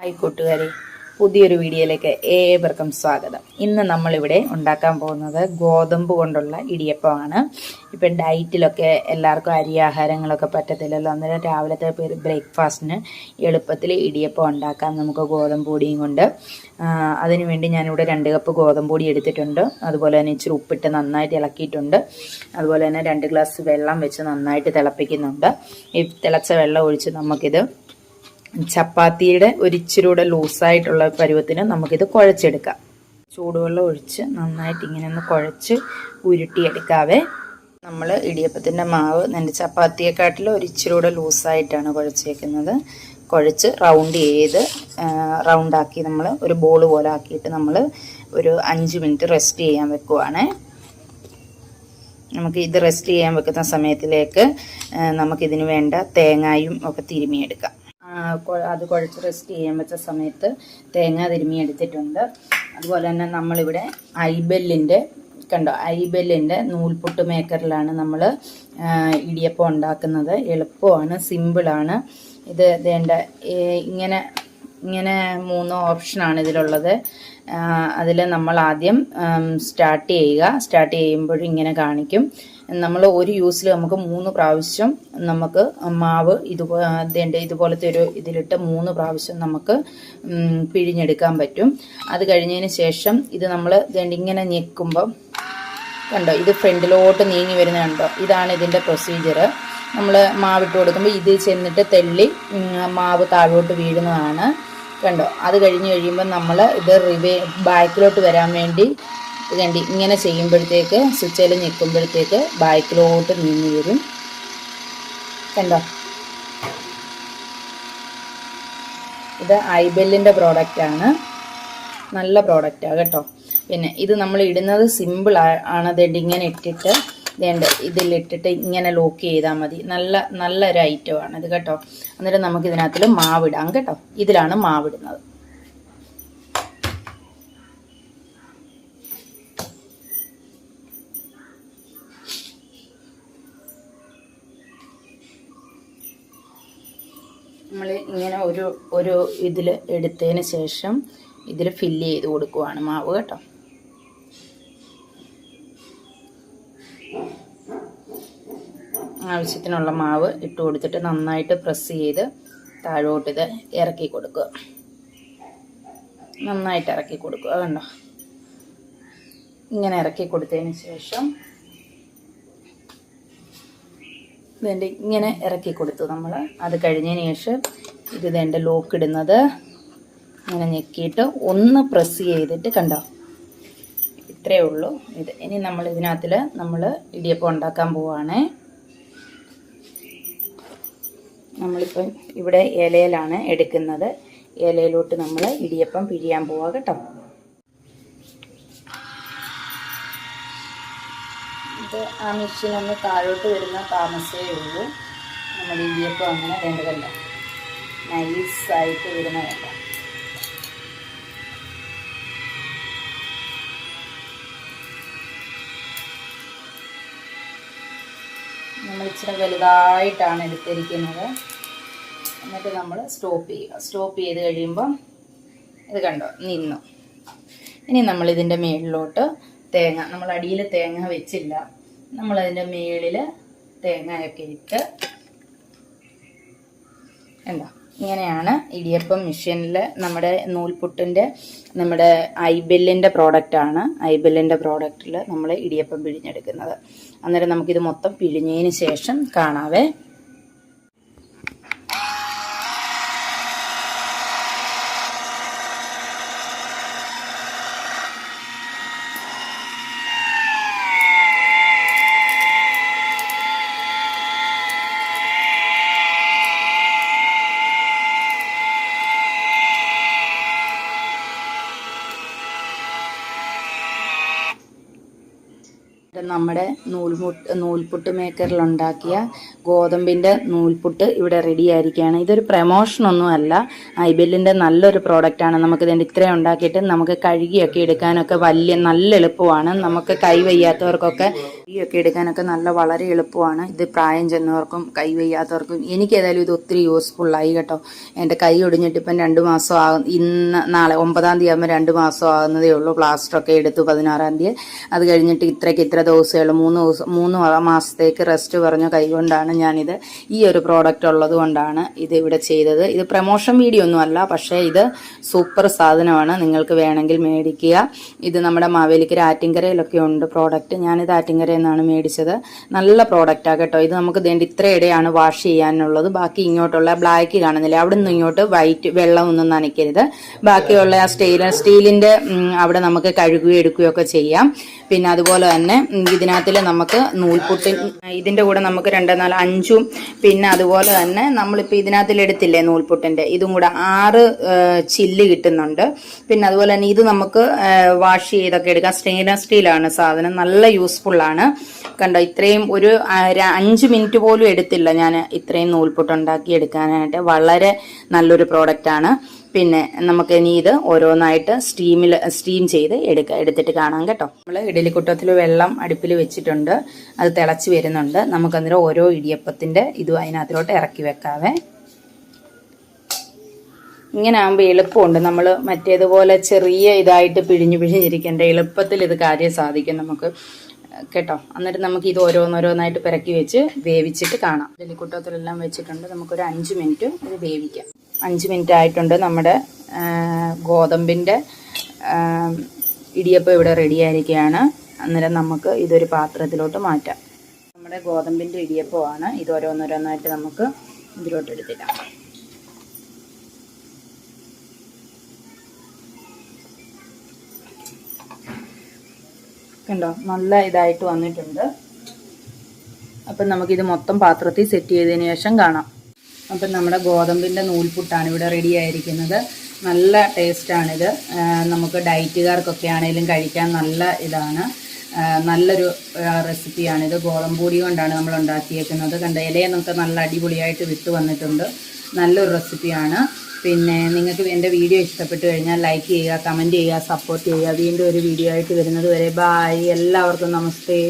Hi കൂട്ടുകാരെ പുതിയൊരു വീഡിയോയിലേക്ക് ഏവർക്കും സ്വാഗതം. ഇന്ന് നമ്മളിവിടെ ഉണ്ടാക്കാൻ പോകുന്നത് ഗോതമ്പ് കൊണ്ടുള്ള ഇടിയപ്പമാണ്. ഇപ്പം ഡയറ്റിലൊക്കെ എല്ലാവർക്കും അരിയാഹാരങ്ങളൊക്കെ പറ്റത്തില്ലല്ലോ. അന്നേരം രാവിലത്തെ ബ്രേക്ക്ഫാസ്റ്റിന് എളുപ്പത്തിൽ ഇടിയപ്പം ഉണ്ടാക്കാം. നമുക്ക് ഗോതമ്പ് പൊടിയും കൊണ്ട്. അതിനുവേണ്ടി ഞാനിവിടെ രണ്ട് കപ്പ് ഗോതമ്പ് പൊടി എടുത്തിട്ടുണ്ട്. അതുപോലെ തന്നെ ഇച്ചിരി ഉപ്പിട്ട് നന്നായിട്ട് ഇളക്കിയിട്ടുണ്ട്. അതുപോലെ തന്നെ രണ്ട് ഗ്ലാസ് വെള്ളം വെച്ച് നന്നായിട്ട് തിളപ്പിക്കുന്നുണ്ട്. ഈ തിളച്ച വെള്ളം ഒഴിച്ച് നമുക്കിത് ചപ്പാത്തിയുടെ ഒരിച്ചിരി കൂടെ ലൂസായിട്ടുള്ള പരുവത്തിന് നമുക്കിത് കുഴച്ചെടുക്കാം. ചൂടുവെള്ളം ഒഴിച്ച് നന്നായിട്ട് ഇങ്ങനെ ഒന്ന് കുഴച്ച് ഉരുട്ടിയെടുക്കാവേ. നമ്മൾ ഇടിയപ്പത്തിന്റെ മാവ് എന്റെ ചപ്പാത്തിയെക്കാട്ടിലും ഒരിച്ചിരി കൂടെ ലൂസായിട്ടാണ് കുഴച്ചേക്കുന്നത്. കുഴച്ച് റൗണ്ട് ചെയ്ത് റൗണ്ടാക്കി നമ്മൾ ഒരു ബോൾ പോലെ ആക്കിയിട്ട് നമ്മൾ ഒരു അഞ്ച് മിനിറ്റ് റെസ്റ്റ് ചെയ്യാൻ വെക്കുവാണ്. നമുക്ക് ഇത് റെസ്റ്റ് ചെയ്യാൻ വെക്കുന്ന സമയത്തിലേക്ക് നമുക്കിതിന് വേണ്ട തേങ്ങായും ഒക്കെ തിരുമിയെടുക്കാം. അത് കുഴച്ച് റെസ്റ്റ് ചെയ്യാൻ വെച്ച സമയത്ത് തേങ്ങ തിരുമി എടുത്തിട്ടുണ്ട്. അതുപോലെ തന്നെ നമ്മളിവിടെ ഐബെല്ലിന്റെ കണ്ടോ? ഐബെല്ലിന്റെ നൂൽപുട്ട് മേക്കറിലാണ് നമ്മൾ ഇടിയപ്പം ഉണ്ടാക്കുന്നത്. എളുപ്പമാണ് സിമ്പിളാണ്. ഇത് വേണ്ട ഇങ്ങനെ ഇങ്ങനെ മൂന്ന് ഓപ്ഷനാണ് ഇതിലുള്ളത്. അതിൽ നമ്മൾ ആദ്യം സ്റ്റാർട്ട് ചെയ്യുക. സ്റ്റാർട്ട് ചെയ്യുമ്പോഴും ഇങ്ങനെ കാണിക്കും. നമ്മൾ ഒരു യൂസിൽ നമുക്ക് മൂന്ന് പ്രാവശ്യം നമുക്ക് മാവ് ഇതുപോലെ ഇതിന്റെ ഇതുപോലത്തെ ഒരു ഇതിലിട്ട് മൂന്ന് പ്രാവശ്യം നമുക്ക് പിഴിഞ്ഞെടുക്കാൻ പറ്റും. അത് കഴിഞ്ഞതിന് ശേഷം ഇത് നമ്മൾ ഇങ്ങനെ ഞെക്കുമ്പോൾ കണ്ടോ ഇത് ഫ്രണ്ടിലോട്ട് നീങ്ങി വരുന്ന കണ്ടോ ഇതാണ് ഇതിന്റെ പ്രൊസീജിയർ നമ്മൾ മാവിട്ട് കൊടുക്കുമ്പോൾ ഇത് ചെന്നിട്ട് തെള്ളി മാവ് താഴോട്ട് വീഴുന്നതാണ് കണ്ടോ. അത് കഴിഞ്ഞ് കഴിയുമ്പോൾ നമ്മൾ ഇത് റിവേ ബാക്കിലോട്ട് വരാൻ വേണ്ടി കണ്ടി ഇങ്ങനെ ചെയ്യുമ്പോഴത്തേക്ക് സ്വിച്ചിൽ ഞെക്കുമ്പോഴത്തേക്ക് ബാക്കിലോട്ട് നീങ്ങി വരും. കണ്ടോ? ഇത് ഐബെല്ലിന്റെ പ്രോഡക്റ്റാണ് നല്ല പ്രോഡക്റ്റാണ് കേട്ടോ. പിന്നെ ഇത് നമ്മൾ ഇടുന്നത് സിമ്പിൾ ആണ് അതുകൊണ്ട് ഇങ്ങനെ ഇട്ടിട്ട് വേണ്ട ഇതിലിട്ടിട്ട് ഇങ്ങനെ ലോക്ക് ചെയ്താൽ മതി. നല്ല നല്ലൊരു ഐറ്റമാണ് ഇത് കേട്ടോ. എന്നിട്ട് നമുക്ക് ഇതിനകത്തിൽ മാവിടാം കേട്ടോ. ഇതിലാണ് മാവിടുന്നത് നമ്മൾ ഇങ്ങനെ ഒരു ഒരു ഇതിൽ എടുത്തതിന് ശേഷം ഇതിൽ ഫില്ല് ചെയ്ത് കൊടുക്കുവാണ് മാവ് കേട്ടോ. ആവശ്യത്തിനുള്ള മാവ് ഇട്ട് കൊടുത്തിട്ട് നന്നായിട്ട് പ്രസ് ചെയ്ത് താഴോട്ട് ഇത് ഇറക്കി കൊടുക്കുക. നന്നായിട്ട് ഇറക്കി കൊടുക്കുക കണ്ടോ? ഇങ്ങനെ ഇറക്കി കൊടുത്തതിന് ശേഷം ഇതിന്റെ ഇങ്ങനെ ഇറക്കി കൊടുത്തു നമ്മൾ അത് കഴിഞ്ഞതിന് ശേഷം ഇത് ലോക്ക് ഇടുന്നത് ഇങ്ങനെ ഞെക്കിയിട്ട് ഒന്ന് പ്രസ് ചെയ്തിട്ട് കണ്ടോ? ഇത്രയേ ഉള്ളൂ. ഇത് ഇനി നമ്മൾ ഇതിനകത്തിൽ നമ്മൾ ഇടിയപ്പം ഉണ്ടാക്കാൻ പോവുകയാണേ നമ്മളിപ്പം ഇവിടെ ഇലയിലാണ് എടുക്കുന്നത്. ഇലയിലോട്ട് നമ്മൾ ഇടിയപ്പം പിഴിയാൻ പോവാ കേട്ടോ. ആ മെഷീൻ ഒന്ന് താഴോട്ട് വരുന്ന താമസമേ ഉള്ളൂ. നമ്മുടെ ഇടിയപ്പം അങ്ങനെ വേണ്ടതല്ല. നൈസായിട്ട് വരുന്ന വേണ്ട. നമ്മൾ ഇച്ചിരി വലുതായിട്ടാണ് എടുത്തിരിക്കുന്നത്. എന്നിട്ട് നമ്മൾ സ്റ്റോപ്പ് ചെയ്യുക. സ്റ്റോപ്പ് ചെയ്ത് കഴിയുമ്പം ഇത് കണ്ടോ? നിന്നു. ഇനി നമ്മളിതിന്റെ മേളിലോട്ട് തേങ്ങ. നമ്മൾ അടിയിൽ തേങ്ങ വെച്ചില്ല. നമ്മളതിന്റെ മേളിൽ തേങ്ങയൊക്കെ ഇട്ട് എന്താ? ഇങ്ങനെയാണ് ഇടിയപ്പം മെഷീനിൽ നമ്മുടെ നൂൽപുട്ടിന്റെ നമ്മുടെ ഐബെല്ലിന്റെ പ്രോഡക്റ്റാണ്. ഐബെല്ലിന്റെ പ്രോഡക്റ്റിൽ നമ്മൾ ഇടിയപ്പം പിഴിഞ്ഞെടുക്കുന്നത്. അന്നേരം നമുക്കിത് മൊത്തം പിഴിഞ്ഞതിന് ശേഷം കാണാവേ. നമ്മുടെ നൂൽമുട്ട് നൂൽപുട്ട് മേക്കറിലുണ്ടാക്കിയ ഗോതമ്പിന്റെ നൂൽപുട്ട് ഇവിടെ റെഡി ആയിരിക്കുകയാണ് ഇതൊരു പ്രമോഷനൊന്നും അല്ല ഐബെല്ലിന്റെ നല്ലൊരു പ്രോഡക്റ്റാണ്. നമുക്ക് ഇതിന്റെ ഇത്രയും ഉണ്ടാക്കിയിട്ട് നമുക്ക് കഴുകിയൊക്കെ എടുക്കാനൊക്കെ വലിയ നല്ല എളുപ്പമാണ്. നമുക്ക് കൈ വയ്യാത്തവർക്കൊക്കെ കഴുകിയൊക്കെ എടുക്കാനൊക്കെ നല്ല വളരെ എളുപ്പമാണ്. ഇത് പ്രായം ചെന്നവർക്കും കൈ വയ്യാത്തവർക്കും എനിക്ക് ഏതായാലും ഇത് ഒത്തിരി യൂസ്ഫുള്ളായി കേട്ടോ. എന്റെ കൈ ഒടിഞ്ഞിട്ട് ഇപ്പം രണ്ട് മാസം ആകും. ഇന്ന് നാളെ ഒമ്പതാം തീയതി ആകുമ്പോൾ രണ്ട് മാസം ആകുന്നതേ ഉള്ളൂ. പ്ലാസ്റ്ററൊക്കെ എടുത്തു പതിനാറാം തീയതി. അത് കഴിഞ്ഞിട്ട് ഇത്രയ്ക്ക് ഇത്ര ഉള്ളൂ മൂന്ന് ദിവസം മൂന്ന് മാസത്തേക്ക് റെസ്റ്റ് പറഞ്ഞ കൈകൊണ്ടാണ് ഞാനിത് ഈ ഒരു പ്രോഡക്റ്റ് ഉള്ളത് കൊണ്ടാണ് ഇത് ഇവിടെ ചെയ്തത്. ഇത് പ്രമോഷൻ വീഡിയോ ഒന്നും അല്ല പക്ഷേ ഇത് സൂപ്പർ സാധനമാണ്. നിങ്ങൾക്ക് വേണമെങ്കിൽ മേടിക്കുക. ഇത് നമ്മുടെ മാവേലിക്കര ആറ്റിങ്കരയിലൊക്കെ ഉണ്ട് പ്രോഡക്റ്റ് ഞാനിത് ആറ്റിങ്കരയിൽ നിന്നാണ് മേടിച്ചത്. നല്ല പ്രോഡക്റ്റാണ് കേട്ടോ. ഇത് നമുക്ക് വേണ്ടി ഇത്ര ഇടയാണ് വാഷ് ചെയ്യാനുള്ളത്. ബാക്കി ഇങ്ങോട്ടുള്ള ബ്ലാക്ക് കാണുന്നില്ല. അവിടെ നിന്ന് ഇങ്ങോട്ട് വൈറ്റ് വെള്ളം ഒന്നും നനയ്ക്കരുത്. ബാക്കിയുള്ള ആ സ്റ്റീൽ സ്റ്റീലിന്റെ അവിടെ നമുക്ക് കഴുകുകയും എടുക്കുകയൊക്കെ ചെയ്യാം. പിന്നെ അതുപോലെ തന്നെ ഇതിനകത്തിൽ നമുക്ക് നൂൽപുട്ടി ഇതിന്റെ കൂടെ നമുക്ക് രണ്ട് നാല് അഞ്ചും പിന്നെ അതുപോലെ തന്നെ നമ്മളിപ്പോൾ ഇതിനകത്തിൽ എടുത്തില്ലേ നൂൽപുട്ടിന്റെ ഇതും കൂടെ ആറ് ചില്ല് കിട്ടുന്നുണ്ട്. പിന്നെ അതുപോലെ തന്നെ ഇത് നമുക്ക് വാഷ് ചെയ്തൊക്കെ എടുക്കാം. സ്റ്റെയിൻലെസ് സ്റ്റീലാണ് സാധനം. നല്ല യൂസ്ഫുള്ളാണ് കണ്ടോ ഇത്രയും ഒരു അഞ്ച് മിനിറ്റ് പോലും എടുത്തില്ല ഞാൻ ഇത്രയും നൂൽപുട്ട് ഉണ്ടാക്കി എടുക്കാനായിട്ട്. വളരെ നല്ലൊരു പ്രോഡക്റ്റാണ്. പിന്നെ നമുക്ക് ഇനി ഇത് ഓരോന്നായിട്ട് സ്റ്റീമിൽ സ്റ്റീം ചെയ്ത് എടുക്കുക എടുത്തിട്ട് കാണാം കേട്ടോ. നമ്മൾ ഇഡലിക്കുട്ടത്തിൽ വെള്ളം അടുപ്പിൽ വെച്ചിട്ടുണ്ട്. അത് തിളച്ച് വരുന്നുണ്ട്. നമുക്കന്നേരം ഓരോ ഇടിയപ്പത്തിന്റെ ഇതും അതിനകത്തിലോട്ട് ഇറക്കി വെക്കാവേ. ഇങ്ങനെ ആകുമ്പോൾ എളുപ്പമുണ്ട്. നമ്മൾ മറ്റേതുപോലെ ചെറിയ ഇതായിട്ട് പിഴിഞ്ഞു പിഴിഞ്ഞിരിക്കേണ്ട എളുപ്പത്തിൽ ഇത് കാര്യം സാധിക്കും നമുക്ക്. കേട്ടോ? എന്നിട്ട് നമുക്ക് ഇത് ഓരോന്നോരോന്നായിട്ട് പിറക്കി വെച്ച് വേവിച്ചിട്ട് കാണാം. ഡെലിക്കുട്ടത്തിലെല്ലാം വെച്ചിട്ടുണ്ട്. നമുക്കൊരു അഞ്ച് മിനിറ്റ് ഇത് വേവിക്കാം. അഞ്ച് മിനിറ്റ് ആയിട്ടുണ്ട് നമ്മുടെ ഗോതമ്പിന്റെ ഇടിയപ്പം ഇവിടെ റെഡി ആയിരിക്കുകയാണ്. അന്നേരം നമുക്ക് ഇതൊരു പാത്രത്തിലോട്ട് മാറ്റാം. നമ്മുടെ ഗോതമ്പിന്റെ ഇടിയപ്പമാണ്. ഇത് ഓരോന്നോരോന്നായിട്ട് നമുക്ക് ഇതിലോട്ട് എടുത്തിടാം. കണ്ടോ? നല്ല ഇതായിട്ട് വന്നിട്ടുണ്ട്. അപ്പം നമുക്കിത് മൊത്തം പാത്രത്തിൽ സെറ്റ് ചെയ്തതിന് ശേഷം കാണാം. അപ്പം നമ്മുടെ ഗോതമ്പിന്റെ നൂൽപുട്ടാണ് ഇവിടെ റെഡി ആയിരിക്കുന്നത്. നല്ല ടേസ്റ്റാണിത് നമുക്ക് ഡയറ്റുകാർക്കൊക്കെ ആണെങ്കിലും കഴിക്കാൻ നല്ല ഇതാണ്. നല്ലൊരു റെസിപ്പിയാണിത് ഗോതമ്പൊടി കൊണ്ടാണ് നമ്മൾ ഉണ്ടാക്കിയേക്കുന്നത്. കണ്ട ഇലയെ നമുക്ക് നല്ല അടിപൊളിയായിട്ട് വിട്ട് വന്നിട്ടുണ്ട്. നല്ലൊരു റെസിപ്പിയാണ് പിന്നെ നിങ്ങൾക്ക് എന്റെ വീഡിയോ ഇഷ്ടപ്പെട്ടു കഴിഞ്ഞാൽ ലൈക്ക് ചെയ്യുക കമന്റ് ചെയ്യുക സപ്പോർട്ട് ചെയ്യുക. വീണ്ടും ഒരു വീഡിയോ ആയിട്ട് വരുന്നത് വരെ ബായ് എല്ലാവർക്കും നമസ്തേ.